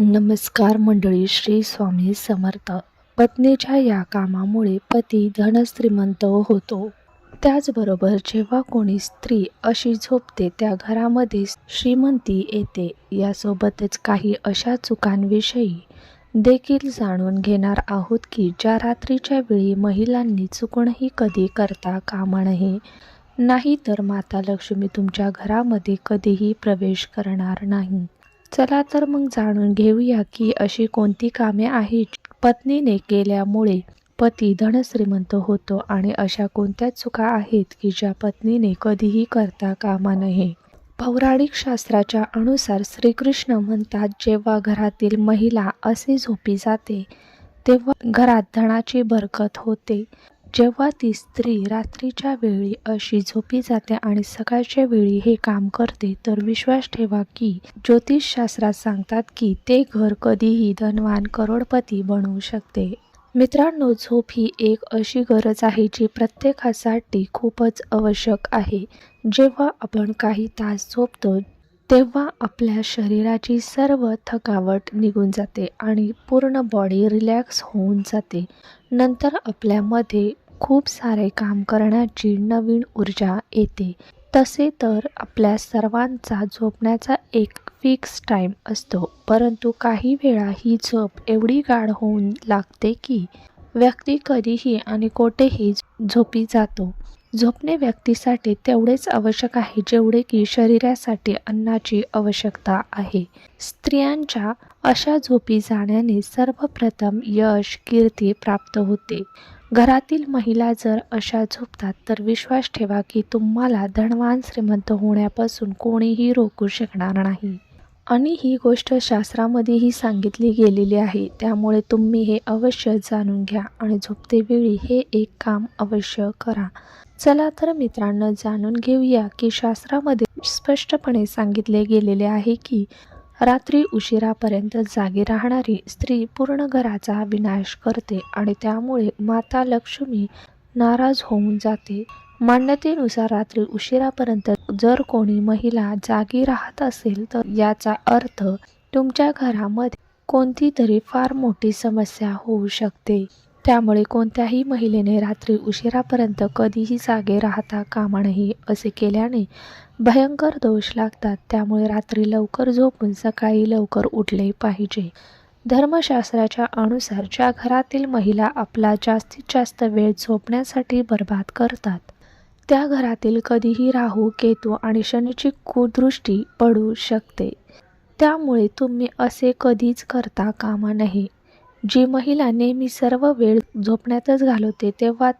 नमस्कार मंडळी श्री स्वामी समर्थ. पत्नीच्या या कामामुळे पती धनश्रीमंत होतो. त्याचबरोबर जेव्हा कोणी स्त्री अशी झोपते त्या घरामध्ये श्रीमंती येते. यासोबतच काही अशा चुकांविषयी देखील जाणून घेणार आहोत की ज्या रात्रीच्या वेळी महिलांनी चुकूनही कधी करता कामा नये नाही तर माता लक्ष्मी तुमच्या घरामध्ये कधीही प्रवेश करणार नाही. चला तर मग जाणून घेऊया की अशी कोणती कामे आहेत. पत्नीने केल्यामुळे पती धनश्रीमंत होतो आणि अशा कोणत्या चुका आहेत की ज्या पत्नीने कधीही करता कामा नये? पौराणिक शास्त्राच्या अनुसार श्रीकृष्ण म्हणतात जेव्हा घरातील महिला असे झोपी जाते तेव्हा घरात धनाची बरकत होते. जेव्हा ती स्त्री रात्रीच्या वेळी अशी झोपी जाते आणि सकाळच्या वेळी हे काम करते तर विश्वास ठेवा की ज्योतिषशास्त्रात सांगतात की ते घर कधीही धनवान करोडपती बनवू शकते. मित्रांनो झोप ही एक अशी गरज आहे जी प्रत्येकासाठी खूपच आवश्यक आहे. जेव्हा आपण काही तास झोपतो तेव्हा आपल्या शरीराची सर्व थकावट निघून जाते आणि पूर्ण बॉडी रिलॅक्स होऊन जाते. नंतर आपल्यामध्ये खूप सारे काम करण्याची नवीन ऊर्जा येते. तसे तर आपल्या सर्वांचा झोपण्याचा एक फिक्स टाईम असतो परंतु काही वेळा ही झोप एवढी गाढ होऊन लागते की व्यक्ती कधीही आणि कोठेही झोपी जातो. झोपणे व्यक्तीसाठी तेवढेच आवश्यक आहे जेवढे की शरीरासाठी अन्नाची आवश्यकता आहे. स्त्रियांच्या अशा झोपी जाण्याने सर्वप्रथम यश कीर्ती प्राप्त होते. घरातील महिला जर अशा झोपतात तर विश्वास ठेवा की तुम्हाला धनवान श्रीमंत होण्यापासून कोणीही रोखू शकणार नाही. आणि ही गोष्ट शास्त्रामध्येही सांगितली गेलेली आहे. त्यामुळे तुम्ही हे अवश्य जाणून घ्या आणि झोपतेवेळी हे एक काम अवश्य करा. चला तर मित्रांनो जाणून घेऊया की शास्त्रामध्ये स्पष्टपणे सांगितले गेलेले आहे की रात्री उशिरापर्यंत जागी राहणारी स्त्री पूर्ण घराचा विनाश करते आणि त्यामुळे माता लक्ष्मी नाराज होऊन जाते. मान्यतेनुसार रात्री उशिरापर्यंत जर कोणी महिला जागी राहत असेल तर याचा अर्थ तुमच्या घरामध्ये कोणती तरी फार मोठी समस्या होऊ शकते. त्यामुळे कोणत्याही महिलेने रात्री उशिरापर्यंत कधीही जागे राहता कामा नाही असे केल्याने भयंकर दोष लागतात. त्यामुळे रात्री लवकर झोपून सकाळी लवकर उठले पाहिजे. धर्मशास्त्राच्या अनुसार ज्या घरातील महिला आपला जास्तीत जास्त वेळ झोपण्यासाठी बर्बाद करतात त्या घरातील कधीही राहू केतू आणि शनीची कुदृष्टी पडू शकते. त्यामुळे तुम्ही असे कधीच करता कामा नये. जी महिला नेहमी सर्व वेळ झोपण्यातच घालवते तेव्हा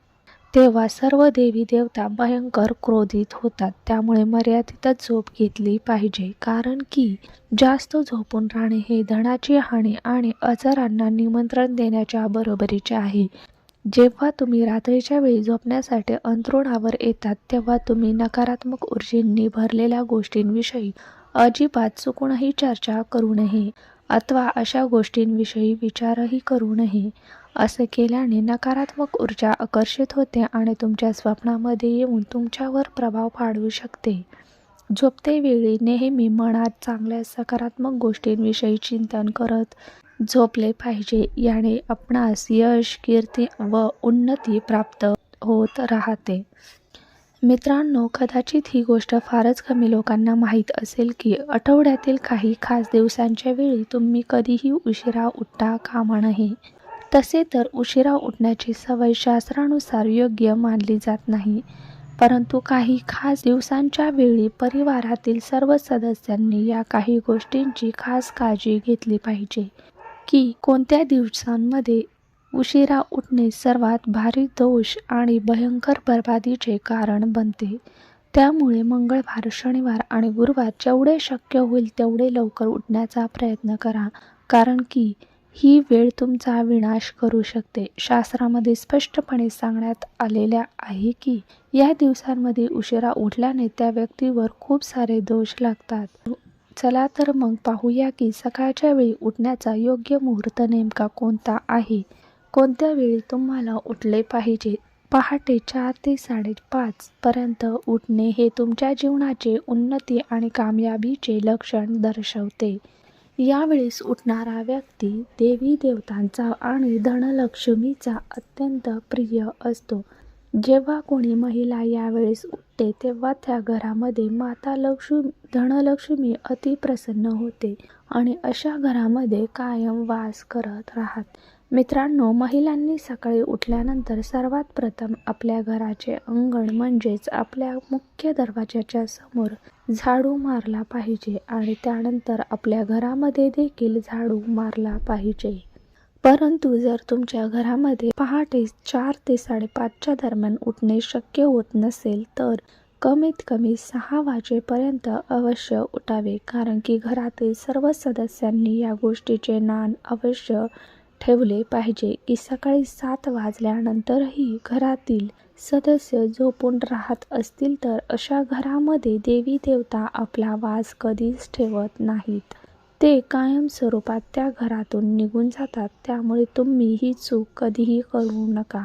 तेव्हा सर्व देवी देवता भयंकर क्रोधित होतात. त्यामुळे मर्यादितच झोप घेतली पाहिजे. कारण की जास्त झोपून राहणे हे धनाची हानी आणि आजारांना निमंत्रण देण्याच्या बरोबरीचे आहे. जेव्हा तुम्ही रात्रीच्या वेळी झोपण्यासाठी अंथरुणावर येतात तेव्हा तुम्ही नकारात्मक ऊर्जेंनी भरलेल्या गोष्टींविषयी अजिबात चुकूनही चर्चा करू नये अथवा अशा गोष्टींविषयी विचारही करू नये. असे केल्याने नकारात्मक ऊर्जा आकर्षित होते आणि तुमच्या स्वप्नामध्ये येऊन तुमच्यावर प्रभाव पाडू शकते. झोपतेवेळी नेहमी मनात चांगल्या सकारात्मक गोष्टींविषयी चिंतन करत झोपले पाहिजे. याने आपणास यश कीर्ती व उन्नती प्राप्त होत राहते. मित्रांनो कदाचित ही गोष्ट फारच कमी लोकांना माहीत असेल की आठवड्यातील काही खास दिवसांच्या वेळी तुम्ही कधीही उशिरा उठता कामा नाही तसे तर उशिरा उठण्याची सवय शास्त्रानुसार योग्य मानली जात नाही. परंतु काही खास दिवसांच्या वेळी परिवारातील सर्व सदस्यांनी या काही गोष्टींची खास काळजी घेतली पाहिजे. की कोणत्या दिवसांमध्ये उशिरा उठणे सर्वात भारी दोष आणि भयंकर बर्बादीचे कारण बनते? त्यामुळे मंगळवार शनिवार आणि गुरुवार जेवढे शक्य होईल तेवढे लवकर उठण्याचा प्रयत्न करा. कारण की ही वेळ तुमचा विनाश करू शकते. शास्त्रामध्ये स्पष्टपणे सांगण्यात आलेल्या आहे की या दिवसांमध्ये उशिरा उठल्याने त्या व्यक्तीवर खूप सारे दोष लागतात. चला तर मग पाहूया की सकाळच्या वेळी उठण्याचा योग्य मुहूर्त नेमका कोणता आहे? कोणत्या वेळी तुम्हाला उठले पाहिजे? पहाटे चार ते साडेपाच पर्यंत उठणे हे तुमच्या जीवनाचे उन्नती आणि कामयाबीचे लक्षण दर्शवते. यावेळेस उठणारा व्यक्ती देवी देवतांचा आणि धनलक्ष्मीचा अत्यंत प्रिय असतो. जेव्हा कोणी महिला यावेळेस उठते तेव्हा त्या घरामध्ये माता लक्ष्मी धनलक्ष्मी अतिप्रसन्न होते आणि अशा घरामध्ये कायम वास करत राहत. मित्रांनो महिलांनी सकाळी उठल्यानंतर सर्वात प्रथम आपल्या घराचे अंगण म्हणजेच आपल्या मुख्य दरवाजाच्या समोर झाडू मारला पाहिजे आणि त्यानंतर आपल्या घरामध्ये देखील झाडू मारला पाहिजे. परंतु जर तुमच्या घरामध्ये पहाटे चार ते साडेपाचच्या दरम्यान उठणे शक्य होत नसेल तर कमीत कमी सहा वाजेपर्यंत अवश्य उठावे कारण की घरातील सर्व सदस्यांनी या गोष्टीचे नान अवश्य ठेवले पाहिजे की सकाळी सात वाजल्यानंतरही घरातील सदस्य झोपून राहत असतील तर अशा घरामध्ये देवी देवता आपला वास कधीच ठेवत नाहीत. ते कायम स्वरूपात त्या घरातून निघून जातात. त्यामुळे तुम्ही ही चूक कधीही करू नका.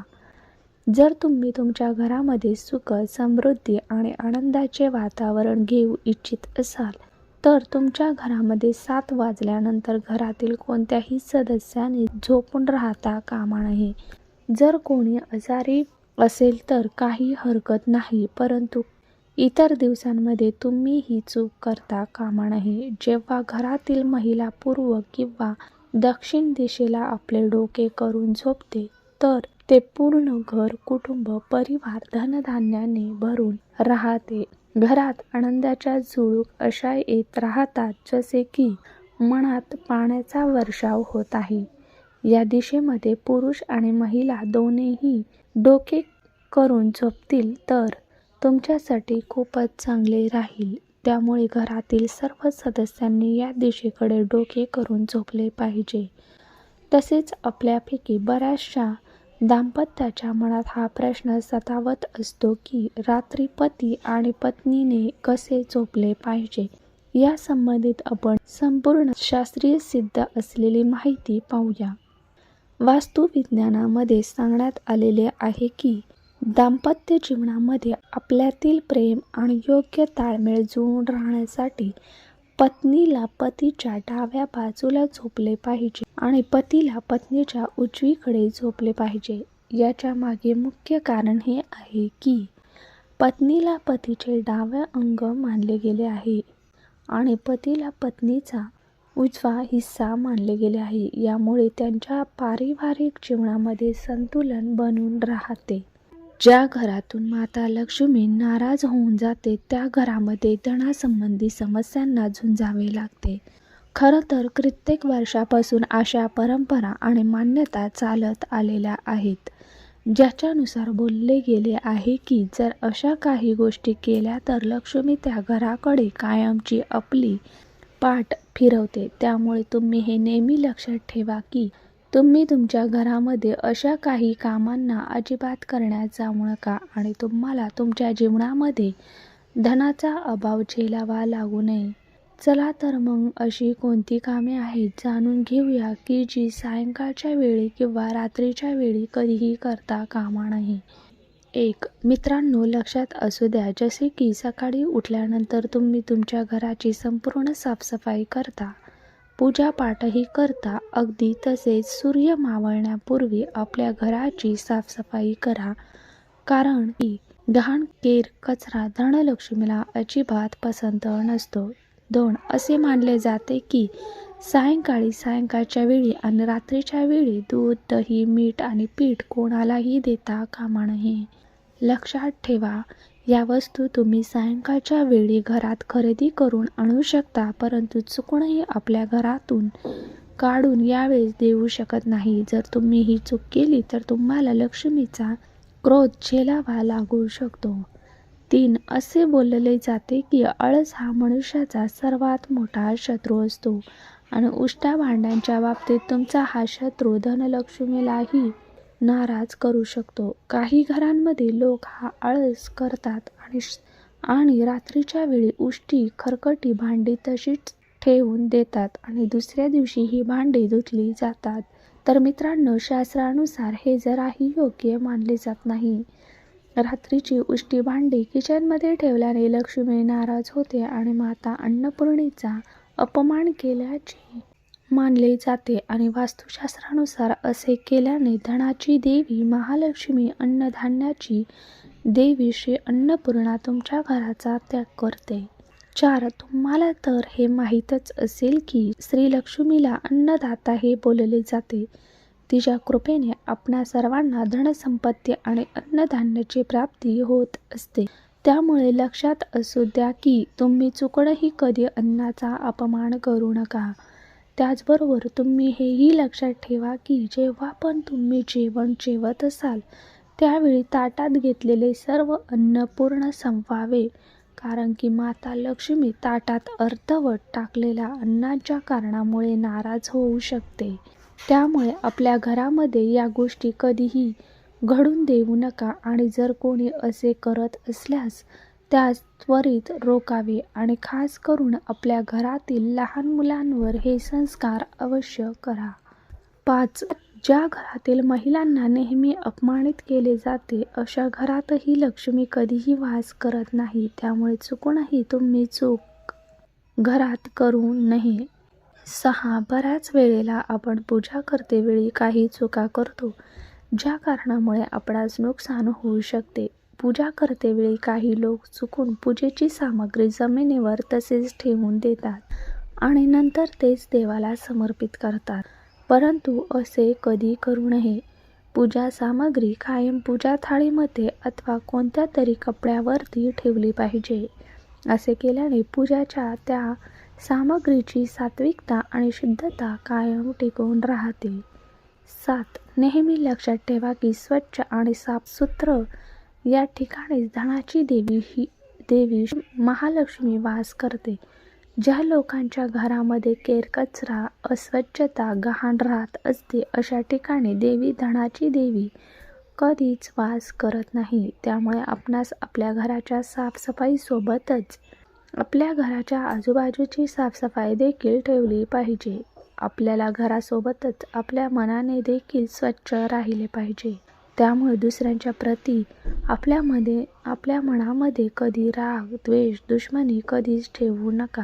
जर तुम्ही तुमच्या घरामध्ये सुख समृद्धी आणि आनंदाचे वातावरण घेऊ इच्छित असाल तर तुमच्या घरामध्ये सात वाजल्यानंतर घरातील कोणत्याही सदस्याने झोपून राहता कामा नये. जर कोणी आजारी असेल तर काही हरकत नाही परंतु इतर दिवसांमध्ये तुम्ही ही चूक करता कामा नये. जेव्हा घरातील महिला पूर्व किंवा दक्षिण दिशेला आपले डोके करून झोपते तर ते पूर्ण घर कुटुंब परिवार धनधान्याने भरून राहते. घरात आनंदाच्या झुळूक अशा येत राहतात जसे की मनात पाण्याचा वर्षाव होत आहे. या दिशेमध्ये पुरुष आणि महिला दोन्हीही डोके करून झोपतील तर तुमच्यासाठी खूपच चांगले राहील. त्यामुळे घरातील सर्व सदस्यांनी या दिशेकडे डोके करून झोपले पाहिजे. तसेच आपल्यापैकी बऱ्याचशा दाम्पत्याच्या मनात हा प्रश्न सतावत असतो की रात्री पती आणि पत्नीने कसे झोपले पाहिजे? या संबंधित आपण संपूर्ण शास्त्रीय सिद्ध असलेली माहिती पाहूया. वास्तुविज्ञानामध्ये सांगण्यात आलेले आहे की दाम्पत्य जीवनामध्ये आपल्यातील प्रेम आणि योग्य ताळमेळ जुळून राहण्यासाठी पत्नीला पतीच्या डाव्या बाजूला झोपले पाहिजे आणि पतीला पत्नीच्या उजवीकडे झोपले पाहिजे. याच्या मागे मुख्य कारण हे आहे की पत्नीला पतीचे डावे अंग मानले गेले आहे आणि पतीला पत्नीचा उजवा हिस्सा मानले गेले आहे. यामुळे त्यांच्या पारिवारिक जीवनामध्ये संतुलन बनून राहते. ज्या घरातून माता लक्ष्मी नाराज होऊन जाते त्या घरामध्ये धनासंबंधी समस्यांना झुंजावे लागते. खरं तर कित्येक वर्षापासून अशा परंपरा आणि मान्यता चालत आलेल्या आहेत ज्याच्यानुसार बोलले गेले आहे की जर अशा काही गोष्टी केल्या तर लक्ष्मी त्या घराकडे कायमची आपली पाठ फिरवते. त्यामुळे तुम्ही हे नेहमी लक्षात ठेवा की तुम्ही तुमच्या घरामध्ये अशा काही कामांना अजिबात करण्यात जाऊ नका आणि तुम्हाला तुमच्या जीवनामध्ये धनाचा अभाव झेलावा लागू नये. चला तर मग अशी कोणती कामे आहेत जाणून घेऊया की जी सायंकाळच्या वेळी किंवा रात्रीच्या वेळी कधीही करता कामा नये. एक मित्रांनो लक्षात असू द्या जसे की सकाळी उठल्यानंतर तुम्ही तुमच्या घराची संपूर्ण साफसफाई करता. पूजापाठही करता अगदी तसेच सूर्य मावळण्यापूर्वी आपल्या घराची साफसफाई करा. कारण की घाण केर कचरा धनलक्ष्मीला अजिबात पसंत नसतो. दोन असे मानले जाते की सायंकाळी सायंकाळच्या वेळी आणि रात्रीच्या वेळी दूध दही मीठ आणि पीठ कोणालाही देता कामा नये. लक्षात ठेवा या वस्तू तुम्ही सायंकाळच्या वेळी घरात खरेदी करून आणू शकता परंतु चुकूनही आपल्या घरातून काढून यावेळेस देऊ शकत नाही. जर तुम्ही ही चूक केली तर तुम्हाला लक्ष्मीचा क्रोध झेलावा लागू शकतो. तीन असे बोलले जाते की आळस हा मनुष्याचा सर्वात मोठा शत्रू असतो. आणि उष्टा भांड्यांच्या बाबतीत तुमचा हा शत्रू धनलक्ष्मीलाही नाराज करू शकतो. काही घरांमध्ये लोक हा आळस करतात आणि आणि रात्रीच्या वेळी उष्टी खरकटी भांडी तशीच ठेवून देतात आणि दुसऱ्या दिवशी ही भांडी धुतली जातात. तर मित्रांनो शास्त्रानुसार हे जराही योग्य मानले जात नाही. रात्रीची उष्टी भांडी किचनमध्ये ठेवल्याने लक्ष्मी नाराज होते आणि माता अन्नपूर्णेचा अपमान केल्याची मानले जाते आणि वास्तुशास्त्रानुसार असे केल्याने धनाची देवी महालक्ष्मी अन्नधान्याची देवी श्री अन्नपूर्णा तुमच्या घराचा त्याग करते. चार तुम्हाला तर हे माहीतच असेल की श्रीलक्ष्मीला अन्नदाता हे बोलले जाते. तिच्या कृपेने आपणा सर्वांना धनसंपत्ती आणि अन्नधान्याची प्राप्ती होत असते. त्यामुळे लक्षात असू द्या की तुम्ही चुकूनही कधी अन्नाचा अपमान करू नका. त्याचबरोबर तुम्ही हेही लक्षात ठेवा की जेव्हा पण तुम्ही जेवण जेवत असाल त्यावेळी ताटात घेतलेले सर्व अन्न पूर्ण संपवावे. कारण की माता लक्ष्मी ताटात अर्धवट टाकलेल्या अन्नाच्या कारणामुळे नाराज होऊ शकते. त्यामुळे आपल्या घरामध्ये या गोष्टी कधीही घडून देऊ नका आणि जर कोणी असे करत असल्यास त्यास त्वरित रोकावे आणि खास करून आपल्या घरातील लहान मुलांवर हे संस्कार अवश्य करा. पाच ज्या घरातील महिलांना नेहमी अपमानित केले जाते अशा घरातही लक्ष्मी कधीही वास करत नाही त्यामुळे चुकूनही तुम्ही चूक घरात करू नये. सहा बऱ्याच वेळेला आपण पूजा करते वेळी काही चुका करतो ज्या कारणामुळे आपणास नुकसान होऊ शकते. पूजा करते वेळी काही लोक चुकून पूजेची सामग्री जमिनीवर तसेच ठेवून देतात आणि नंतर तेच देवाला समर्पित करतात. परंतु असे कधी करू नये. पूजा सामग्री कायम पूजा थाळीमध्ये अथवा कोणत्या तरी कपड्यावरती ठेवली पाहिजे असे केल्याने पूजाच्या त्या सामग्रीची सात्विकता आणि शुद्धता कायम टिकून राहते. सात. नेहमी लक्षात ठेवा की स्वच्छ आणि साफसुथरं या ठिकाणीच धनाची देवी ही देवी महालक्ष्मी वास करते. ज्या लोकांच्या घरामध्ये केरकचरा अस्वच्छता गहाण राहत असते अशा ठिकाणी देवी धनाची देवी कधीच वास करत नाही. त्यामुळे आपणास आपल्या घराच्या साफसफाईसोबतच आपल्या घराच्या आजूबाजूची साफसफाई देखील ठेवली पाहिजे. आपल्याला घरासोबतच आपल्या मनाने देखील स्वच्छ राहिले पाहिजे. त्यामुळे दुसऱ्यांच्या प्रती आपल्यामध्ये आपल्या मनामध्ये कधी राग द्वेष दुश्मनी कधीच ठेवू नका.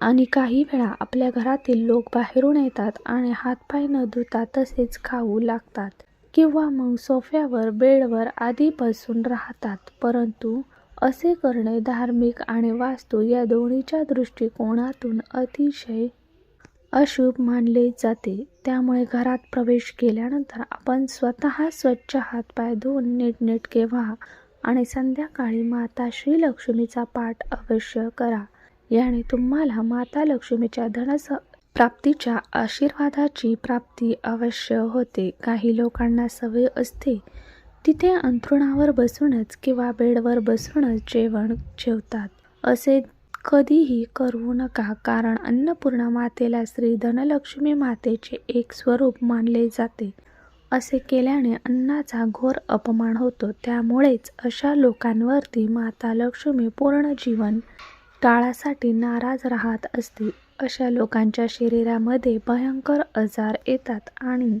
आणि काही वेळा आपल्या घरातील लोक बाहेरून येतात आणि हातपाय न धुता तसेच खाऊ लागतात. किंवा मग सोफ्यावर बेडवर आधी बसून राहतात. परंतु असे करणे धार्मिक आणि वास्तू या दोन्हीच्या दृष्टिकोनातून अतिशय अशुभ मानले जाते. त्यामुळे घरात प्रवेश केल्यानंतर आपण स्वतः स्वच्छ हातपाय धुवून नीटनेटके व्हा आणि संध्याकाळी माता श्री लक्ष्मीचा पाठ अवश्य करा. याने तुम्हाला माता लक्ष्मीच्या धनस प्राप्तीच्या आशीर्वादाची प्राप्ती अवश्य होते. काही लोकांना सवय असते तिथे अंथरुणावर बसूनच किंवा बेडवर बसूनच जेवण जेवतात. असे कधीही करू नका कारण अन्नपूर्णा मातेला श्री धनलक्ष्मी मातेचे एक स्वरूप मानले जाते. असे केल्याने अन्नाचा घोर अपमान होतो. त्यामुळेच अशा लोकांवरती माता लक्ष्मी पूर्ण जीवन काळासाठी नाराज राहत असते. अशा लोकांच्या शरीरामध्ये भयंकर आजार येतात आणि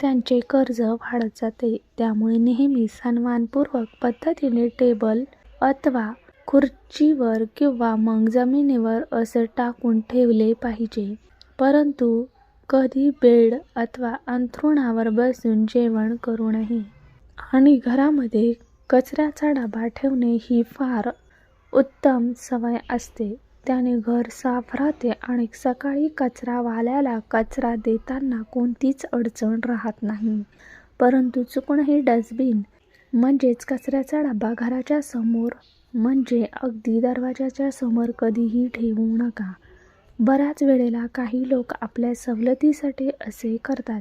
त्यांचे कर्ज वाढत जाते. त्यामुळे नेहमी सन्मानपूर्वक पद्धतीने टेबल अथवा खुर्चीवर किंवा मग जमिनीवर असं टाकून ठेवले पाहिजे. परंतु कधी बेड अथवा अंथरुणावर बसून जेवण करू नये. आणि घरामध्ये कचऱ्याचा डबा ठेवणे ही फार उत्तम सवय असते. त्याने घर साफ राहते आणि सकाळी कचरावाल्याला कचरा देताना कोणतीच अडचण राहत नाही. परंतु चुकूनही डस्टबिन म्हणजेच कचऱ्याचा डबा घराच्या समोर. म्हणजे अगदी दरवाजाच्या समोर कधीही ठेवू नका. बऱ्याच वेळेला काही लोक आपल्या सवलतीसाठी असे करतात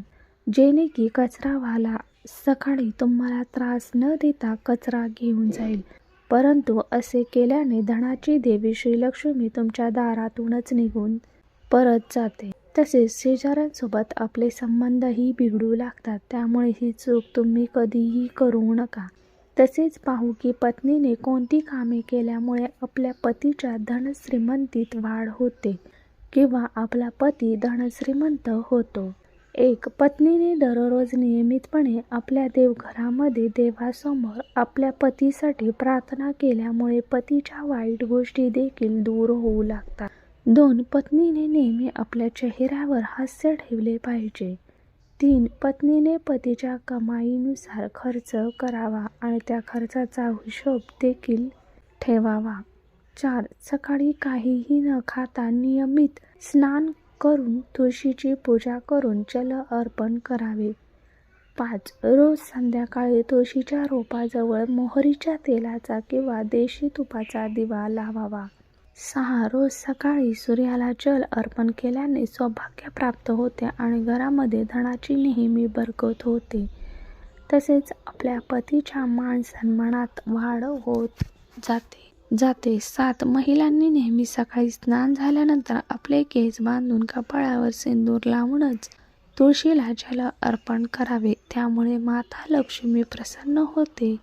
जेणे की कचरावाला सकाळी तुम्हाला त्रास न देता कचरा घेऊन जाईल. परंतु असे केल्याने धनाची देवी श्रीलक्ष्मी तुमच्या दारातूनच निघून परत जाते. तसेच शेजाऱ्यांसोबत आपले संबंधही बिघडू लागतात. त्यामुळे ही चूक तुम्ही कधीही करू नका. तसेच पाहू की पत्नीने कोणती कामे केल्यामुळे आपल्या पतीच्या धनश्रीमंतीत वाढ होते किंवा आपला पती धनश्रीमंत होतो. एक पत्नीने दररोज नियमितपणे आपल्या देवघरामध्ये देवासमोर आपल्या पतीसाठी प्रार्थना केल्यामुळे पतीच्या वाईट गोष्टी देखील दूर होऊ लागतात. दोन पत्नीने नेहमी आपल्या चेहऱ्यावर हास्य ठेवले पाहिजे. तीन पत्नीने पतीच्या कमाईनुसार खर्च करावा आणि त्या खर्चाचा हिशोब देखील ठेवावा. चार सकाळी काहीही न खाता नियमित स्नान करून तुळशीची पूजा करून जल अर्पण करावे. पाच रोज संध्याकाळी तुळशीच्या रोपाजवळ मोहरीच्या तेलाचा किंवा देशी तुपाचा दिवा लावावा. सहा रोज सकाळी सूर्याला जल अर्पण केल्याने सौभाग्य प्राप्त होते आणि घरामध्ये धनाची नेहमी बरकत होते. तसेच आपल्या पतीच्या मान सन्मानात वाढ होत जाते. जाते. सात महिलांनी नेहमी सकाळी स्नान झाल्यानंतर आपले केस बांधून कपाळावर सिंदूर लावूनच तुळशीला जल अर्पण करावे. त्यामुळे माता लक्ष्मी प्रसन्न होते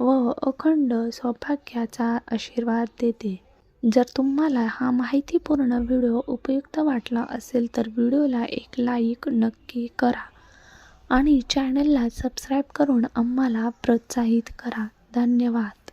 व अखंड सौभाग्याचा आशीर्वाद देते. जर तुम्हाला हा माहितीपूर्ण व्हिडिओ उपयुक्त वाटला असेल तर व्हिडिओला एक लाईक नक्की करा आणि चॅनलला सबस्क्राईब करून आम्हाला प्रोत्साहित करा. धन्यवाद.